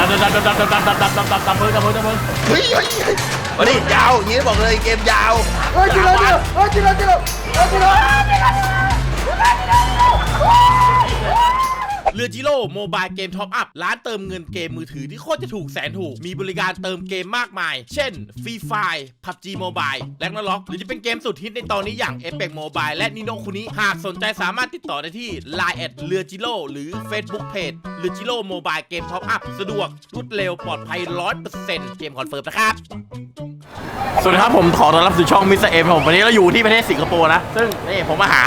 ดับดับดับดับดับดับดับดับดับดับเพิ่มดับเพิ่มดับเพิ่มเฮ้ยเฮ้ยเฮ้ยวันนี้ยาวอย่างนี้บอกเลยเกมยาวเฮ้ยจิโร่จิโร่เฮ้ยจิโร่จิโร่เฮ้ยจิโร่ เรือจิโร่โมบายเกมท็อปอัพร้านเติมเงินเกมมือถือที่โคตรจะถูกแสนถูก มีบริการเติมเกมมากมาย เช่นฟรีไฟพับจีโมบายแลกนาล็อกหรือจะเป็นเกมสุดฮิตในตอนนี้อย่าง e p ป c โมบายและนิโนคุนิหากสนใจสามารถติดต่อได้ที่ Line แอดเรือจิโร่หรือ Facebook Page เรือจิโร่โมบายเกมท็อปอัพสะดวกรวดเร็วปลอดภัย100%เกมคอนเฟิร์มนะครับสวัสดีครับผมขอต้อนรับสู่ช่องมิสเตอร์เอ็มผมวันนี้เราอยู่ที่ประเทศสิงคโปร์นะ ซึ่งนี่ผมมาหา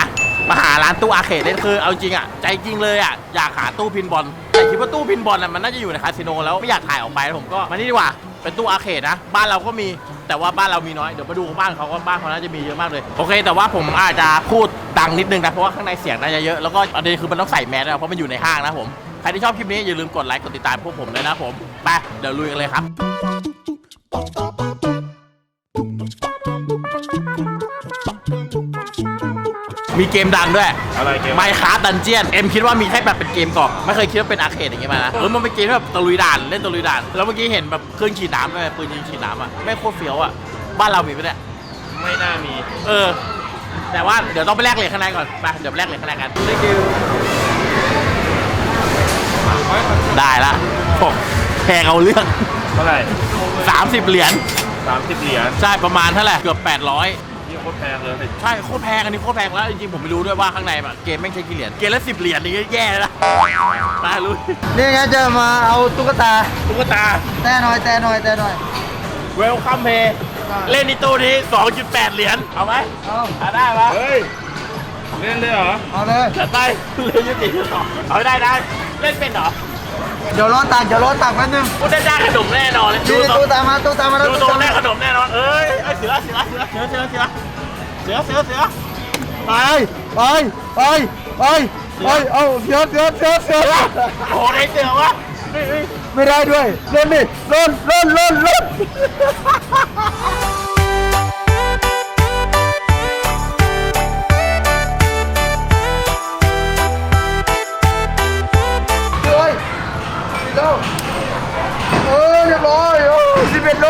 มาหาร้านตู้อาเคดเล่นคือเอาจริงอะใจจริงเลยอะอยากหาตู้พินบอลแต่คิดว่าตู้พินบอลอะมันน่าจะอยู่ในคาสิโนแล้วไม่อยากถ่ายออกไปแล้วผมก็มานี่ดีกว่าเป็นตู้อาเคดนะ บ้านเราก็มีแต่ว่าบ้านเรามีน้อย เดี๋ยวมาดูบ้านเขาว่าบ้านเขาน่าจะมีเยอะมากเลย โอเค แต่ว่าผมอาจจะพูดดังนิดนึงนะ เพราะว่าข้างในเสียงน่าจะเยอะ แล้วก็ประเด็นคือมันต้องใส่แมสนะเพราะมันอยู่ในห้างนะผม ใครที่ชอบคลิปนี้อย่าลืมกดไลค์กดติดตามพวกผมด้วยนะผมไปเดี๋ยวลุยกันเลยครับ มีเกมดังด้วยอะไรเกม ไมค์ค a f t ดันเจียน เอ็มคิดว่ามีแค่แบบเป็นเกมกล่องไม่เคยคิดว่าเป็นอาร์เคดอย่างเงี้ยมานะเออมันเป็นเกมที่แบบตะลุยด่านเล่นตะลุยด่าน แล้วเมื่อกี้เห็นแบบเครื่องฉีดน้ำด้วยปืนยิงฉีดน้ำอะแม่งโคตรเฟี้ยวอะ บ้านเรามีปะเนี่ย ไม่น่ามี เออ แต่ว่าเดี๋ยวต้องไปแลกเหรียญข้างในก่อนไปเดี๋ยวไปแลกเหรียญข้างในกัน ได้ละโอ้แพงเอาเรื่อง เท่าไหร่30 เหรียญ สามสิบเหรียญ ใช่ประมาณเท่าไหร่เกือบ 800 นี่โคตรแพงเลย ใช่โคตรแพงอันนี้โคตรแพงแล้วจริงๆผมไม่รู้ด้วยว่าข้างในแบบเกมแม่งใช้กี่เหรียญเกมละสิบเหรียญนี่ก็แย่แล้วนะตายรู้นี่ไงจะมาเอาตุ๊กตา ตุ๊กตาแต่หน่อยแต่หน่อยแต่หน่อย เวลคัมเพย์เล่นในตู้นี้ 2.8 เหรียญเอาไหมเอาเอาได้ปะเฮ้ย เล่นเลยเหรอ เอาเลยจัดไปเล่นยี่สิบสองเอาได้ได้เล่นเป็นเหรอ เดี๋ยวรอตักเดี๋ยวรอตักแป๊บนึงกูได้ได้ขนมแน่นอนเลยดูนี่ตรงตู้ตามมาตู้ตามมาแล้วดูตู้ตรตางมได้มาขนมแน่นอน เอ้ยเอ้ยเสือเสือเสือเสือเสือเสือเสือเสือเสือเสือไปไปไปไปไปเอาเสือเสือเสือเสือโอ้โหได้เสือวะเฮ้ยเฮ้ยไม่ได้ด้วยเล่นดิเล่นเล่นเล่นเล่น แล้ว เออเรียบร้อยโอ้สิบเอ็ดโล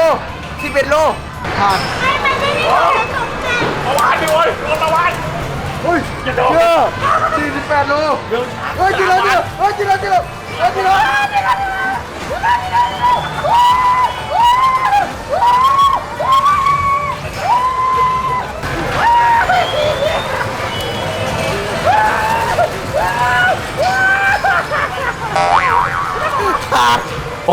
สิบเอ็ดโลขาดให้มันไม่ได้ของสมใจปะวานไปเลยโดนปะวาน เฮ้ยอย่าโดน เยอะสี่สิบแปดโลเรื่องช้าเฮ้ยกินแล้วกินแล้วเฮ้ยกินแล้วกินแล้วเฮ้ยกินแล้ว เ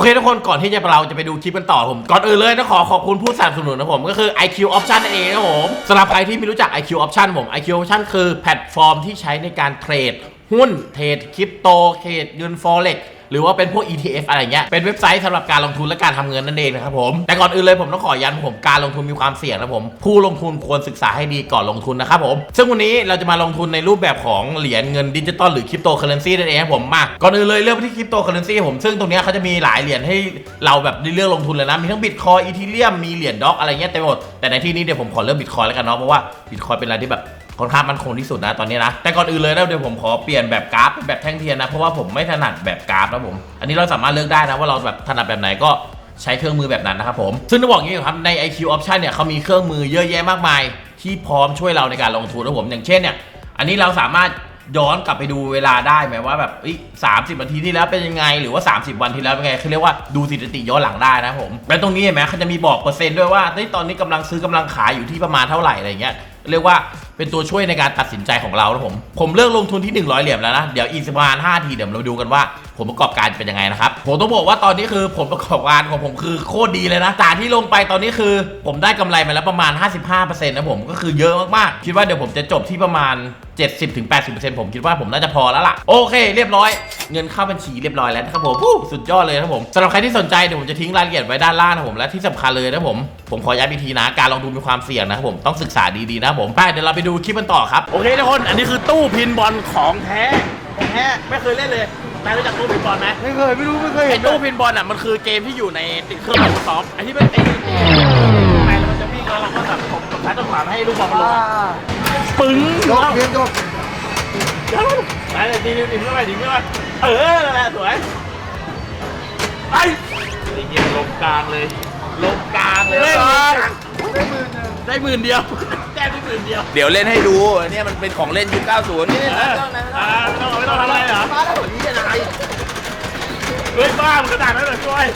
เคทุกคนก่อนที่จะเราจะไปดูคลิปกันต่อผม ก่อนอื่นเลยต้องขอขอบคุณผู้สนับสนุนนะผม ก็คือ IQ Option นั่นเองนะผมสำหรับใครที่ไม่รู้จัก IQ Option ผม IQ Option คือแพลตฟอร์มที่ใช้ในการเทรดหุ้นเทรดคริปโตเทรดเงิน Forex หรือว่าเป็นพวก ETF อะไรเงี้ยเป็นเว็บไซต์สำหรับการลงทุนและการทำเงินนั่นเองนะครับผมแต่ก่อนอื่นเลยผมต้องขอย้ำผมการลงทุนมีความเสี่ยงนะผม ผู้ลงทุนควรศึกษาให้ดีก่อนลงทุนนะครับผมซึ่งวันนี้เราจะมาลงทุนในรูปแบบของเหรียญเงินดิจิตอลหรือคริปโตเคอเรนซีนั่นเองครับผมมาก่อนอื่นเลยเลือกไปที่คริปโตเคอเรนซีผมซึ่งตรงนี้เขาจะมีหลายเหรียญให้เราแบบได้เลือกลงทุนเลยนะมีทั้งบิตคอยอีทีเรียมมีเหรียญด็อกอะไรเงี้ยเต็มหมดแต่ในที่นี้เดี๋ยวผมขอเลือกบิตคอยแล้วกันเนาะเพราะว่าบิตคอยเป็นอะไรที่แบบ ค่อนข้างมันคงที่สุดนะตอนนี้นะแต่ก่อนอื่นเลยนะเดี๋ยวผมขอเปลี่ยนแบบกราฟเป็นแบบแท่งเทียนนะเพราะว่าผมไม่ถนัดแบบกราฟนะผมอันนี้เราสามารถเลือกได้นะว่าเราแบบถนัดแบบไหนก็ใช้เครื่องมือแบบนั้นนะครับผมซึ่งต้องบอกอย่างนี้ครับใน IQ Option เนี่ยเขามีเครื่องมือเยอะแยะมากมาย ที่พร้อมช่วยเราในการลงทุนนะผมอย่างเช่นเนี่ยอันนี้เราสามารถย้อนกลับไปดูเวลาได้ไหมว่าแบบสามสิบนาทีที่แล้วเป็นยังไง หรือว่า 30 วันที่แล้วเป็นไงคือเรียกว่าดูสถิติย้อนหลังได้นะผมและตรงนี้เห็นไหมเขาจะมีบอกเปอร์เซ็นต์ด้วยว่าตอนนี้กำลังซื้อกำลังขายอยู่ที่ประมาณเท่าไหร่อะไรเงี้ยเรียกว่า เป็นตัวช่วยในการตัดสินใจของเรานะผม ผมเลือกลงทุนที่ 100 เหรียญแล้วนะ เดี๋ยวอีกประมาณ5ทีเดี๋ยวเราดูกันว่า ผลประกอบการเป็นยังไงนะครับผมต้องบอกว่าตอนนี้คือผลประกอบการของผมคือโคตรดีเลยนะจากที่ลงไปตอนนี้คือ ผมได้กำไรมาแล้วประมาณ 55%นะผมก็คือเยอะมากๆคิดว่าเดี๋ยวผมจะจบที่ประมาณ 70-80%ผมคิดว่าผมน่าจะพอแล้วล่ะโอเค เรียบร้อย เงินเข้าบัญชีเรียบร้อยแล้วนะครับผมสุดยอดเลยครับผมสำหรับใครที่สนใจเดี๋ยวผมจะทิ้งรายละเอียดไว้ด้านล่างนะผมและที่สำคัญเลยนะผมผมขอย้ำอีกทีนะการลงทุนมีความเสี่ยงนะครับผมต้องศึกษาดีๆนะผมไปเดี๋ยวเราไปดูคลิปกันต่อครับโอเคทุกคนอันนี้คือตู้พินบอลของแท้ของแท้ไม่เคยเล่นเลย นายรู้จักตู้พินบอลไหมไม่เคยไม่รู้ไม่เคยไอ้เห็นตู้พินบอลอะมันคือเกมที่อยู่ในติดเครื่อง Microsoft ไอ้ที่เป็นไอ้ตีไปแล้วมันจะวิ่งแล้วเราก็แบบผมซ้ายต้นขวาให้ลูกบอลมันลงอ่าอะปึ้งจบเรียนจบเดี๋ยวไปเลยดีดีดีขึ้นไปดีขึ้นไปเออนั่นแหละสวยไปเยี่ยลงกลางเลยลงกลางเลยได้ได้หมื่นได้หมื่นเดียว แต้มได้หมื่นเดียวเดี๋ยวเล่นให้ดูเนี่ยมันเป็นของเล่นยุค90นี่เอนี่ออ่าไม่ต้องไม่ต้องทำอะไรเหรอมาแล้วนี่จะไหนเฮ้ยบ้ามันขนาดนั้นเหรอช่วย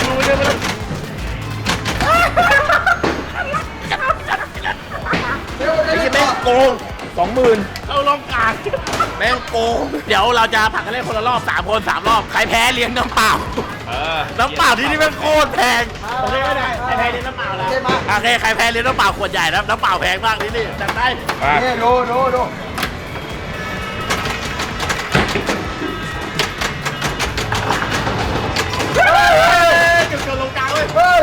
ดูไม่ได้ไม่ได้เร็วเร็ไอ้วเหี้ยเร็แม่วงโกงสองหมื่น แม่งโกงเดี๋ยวเราจะผลักกันเล่นคนละรอบสามคนสามรอบ ใครแพ้เลี้ยงน้ำเปล่าน้ำเปล่าที่นี่มันโคตรแพงโอเคไหมเนี่ยใครแพ้เลี้ยงน้ำเปล่าแล้วเจ๊มาโอเคใครแพ้เลี้ยงน้ำเปล่าขวดใหญ่นะน้ำเปล่าแพงมากที่นี่จัดไปเนี่ยดูดูดูเฮ้ยเกือบเกือบลงกลางเว้ย เฮ้ย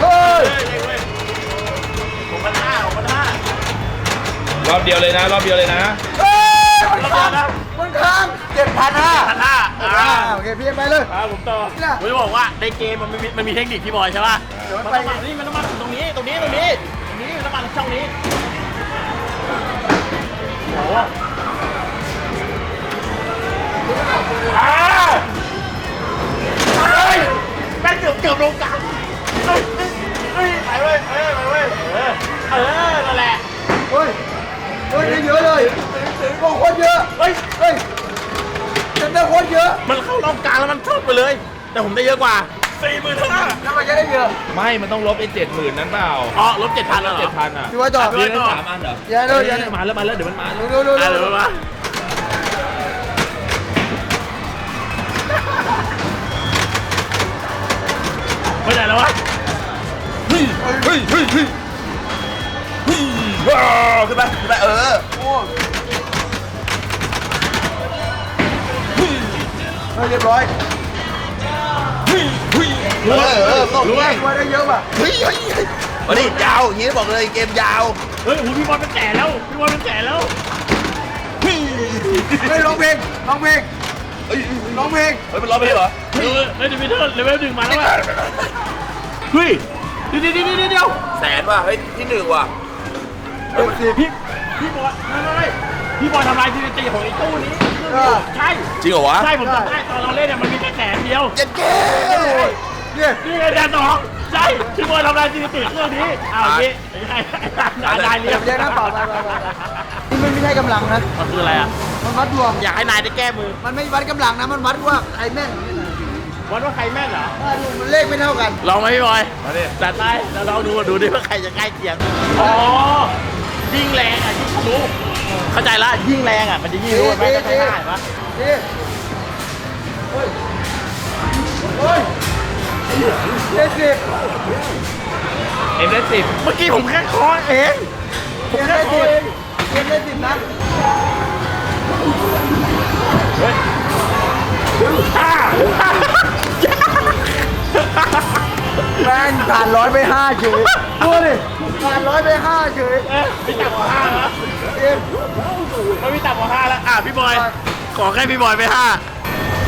เฮ้ย เฮ้ยเฮ้ยเว้ยหกพันห้าหกพันห้าร อบเดียวเลยนะ รอบเดียวเลยนะ เฮ้ยมันแล้วค้างนะมันค้างเจ็ดพันห้าพันห้าอ่าโอเคพี่ไปเลย อ่าผมต่อเนี่ยผมจะบอกว่าในเกมมันมีมันมีเทคนิคพี่บอยใช่ป่ะเดี๋ยวมันไปต้องมานี่มันต้องมาตรงนี้ตรงนี้ตรงนี้ตรงนี้มัน เลย แต่ผมได้เยอะกว่าสี่หมื่นห้าแล้วมันจะได้เยอะไม่ มันต้องลบไอ้เจ็ดหมื่นนั้นเปล่าอ๋อลบเจ็ดพันแล้วเหรอเจ็ดพันอะพี่ว่าต่อพี่มีได้สามอันเหรออย่าเลยอย่าเลย มาแล้วมาแล้วเดี๋ยวมันมาแล้วดูดูดูอะดูเดี๋ยวมาไปไหนแล้ววะเฮ้ยเฮ้ยเฮ้ยเฮ้ยเฮ้ยว้าวขึ้นไปขึ้นไปเออโอ้เฮ้ยเรียบร้อย เออเออต้องรู้ไหมว่าได้เยอะป่ะเฮ้ยเฮ้ยเฮ้ยวันนี้ยาวอย่างนี้บอกเลยเกมยาวเฮ้ยโอ้โหพี่บอลเป็นแก่แล้วพี่บอลเป็นแก่แล้วเฮ้ยร้องเพลงร้องเพลงเฮ้ยร้องเพลงเฮ้ยมันร้องไปเลยเหรอเฮ้ยเฮ้ยดิมิเทิร์เลเวลหนึ่งมาแล้วว่ะเฮ้ยเดี๋ยวเดี๋ยวเดี๋ยวเดี๋ยวแสนว่ะเฮ้ยที่หนึ่งว่ะเฮ้ยพี่พี่บอลไม่ไม่พี่บอลทำลายสถิติของไอ้ตู้นี้ใช่จริงเหรอวะใช่ผมจำได้ตอนเราเล่นเนี่ยมันมีแค่แสนเดียวเจ็ดเก้ เนี่ยนี่ไงแดนสองใช่พี่บอลทำลายสถิติเครื่องนี้อ้าวนี่ไอ้ไอ้นายเรียบเดี๋ยวนะเปล่าไปไปไปนี่มันไม่ใช่กำลังนะมันคืออะไรอะมันวัดดวงอยากให้นายได้แก้มือ มันไม่วัดกำลังนะมันวัดว่าใครแม่นวัดว่าใครแม่นเหรอถ้าดูมันเลขไม่เท่ากันลองไหมพี่บอยมาดิจัดไปแล้วลองดูดูดิว่าใครจะใกล้เคียงอ๋อยิ่งแรงอะยิ่งทะลุเข้าใจละยิ่งแรงอะมันจะยิ่งรู้ว่าแม่งจะใช้ได้ป สิบเอ็มได้สิบเมื่อกี้ผมแค่เคอเองเจ็ดได้สิบเจ็ดได้สิบนะอ่าแม่งผ่านร้อยไปห้าเฉยดูดิผ่านร้อยไปห้าเฉยเอ๊ะพี่ต่ำกว่าห้าแล้วเอ็มไม่พี่ต่ำกว่าห้าแล้วอะพี่บอย ขอแค่พี่บอยไปห้า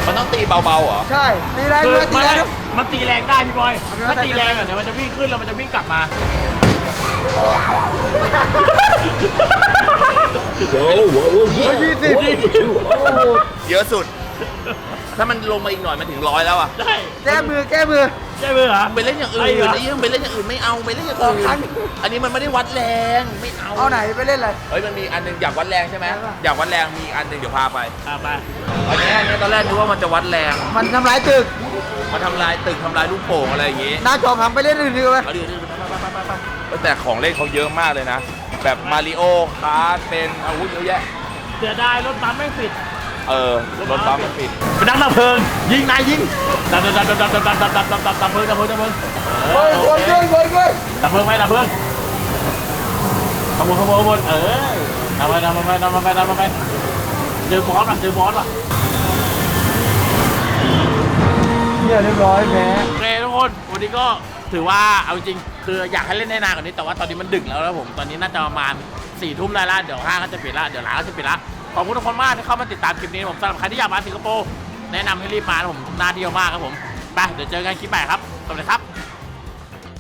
มันต้องตีเบาๆเหรอ ใช่ตีแรงคือด้วยตีมันแรงด้วย มันตีแรงได้พี่บอยเอาไปถ้าไว้ตีแรงอะเดี๋ยวมันจะวิ่งขึ้นแล้วมันจะวิ่งกลับมาเฮ้ยยี่สิบโอ้โหเยอะสุด ถ้ามันลงมาอีกหน่อยมันถึงร้อยแล้วอะ ได้แก้มือแก้มือใช่ไหมเหรอไปเล่นอย่างอื่นไอ้เหรอไอ้ยังไปเล่นอย่างอื่นไม่เอาไปเล่นอย่างสองอื่ครั้งนอันนี้มันไม่ได้วัดแรงไม่เอาเอาไหนไปเล่นอะไรเฮ้ยมันมีอันหนึงอยากวัดแรงใช่ไหมได้ปะอยากวัดแรงมีอันหนึงเดี๋ยวพาไปอะไปอันเนี้ยอันเนี้ยตอนแรกนึกว่ามันจะวัดแรง มันทำร้ายตึก มาทำลายตึกทำลายลูกโป่งอะไรอย่างงี้หน้าจอพังไปเล่นอื่นดีกว่าไหมเอาดิเอาดิไปไปไปไปไปแต่ของเล่นเขาเยอะมากเลยนะแบบมาริโอคาร์เป็นอาวุธเยอะแยะเสียดายรถบัมไม่ปิดเออรถบัมมันปิดไปดังดับเพลิงยิงนายยิงดับดับดับดับดับดับดับดับดับดับดับเพลิงดับเพลิงดับเพลิงเฮ้ยคนเกินคนเกินดับเพลิงไหมดับเพลิงขบวนขบวนขบวนเออดับไปดับไปดับไปดับไปเจอบอสว่ะเจอบอสว่ะเนี่ ยเรียบร้อยแพ้โอเคทุกคนวันนี้ก็ถือว่าเอาจริงคืออยากให้เล่นได้นานกว่านี้แต่ว่าตอนนี้มันดึกแล้วนะผมตอนนี้น่าจะประมาณสี่ทุ่มได้ละเดี๋ยวห้างก็จะปิดละเดี๋ยวร้านก็จะปิดละขอบคุณทุกคนมากที่เข้ามาติดตามคลิปนี้ผมสำหรับใครที่อยากมาสิงคโปร์แนะนำให้รีบมานะผมน่าเที่ยวมากครับผมไปเดี๋ยวเจอกันคลิปใหม่ครับสวัสดีครับ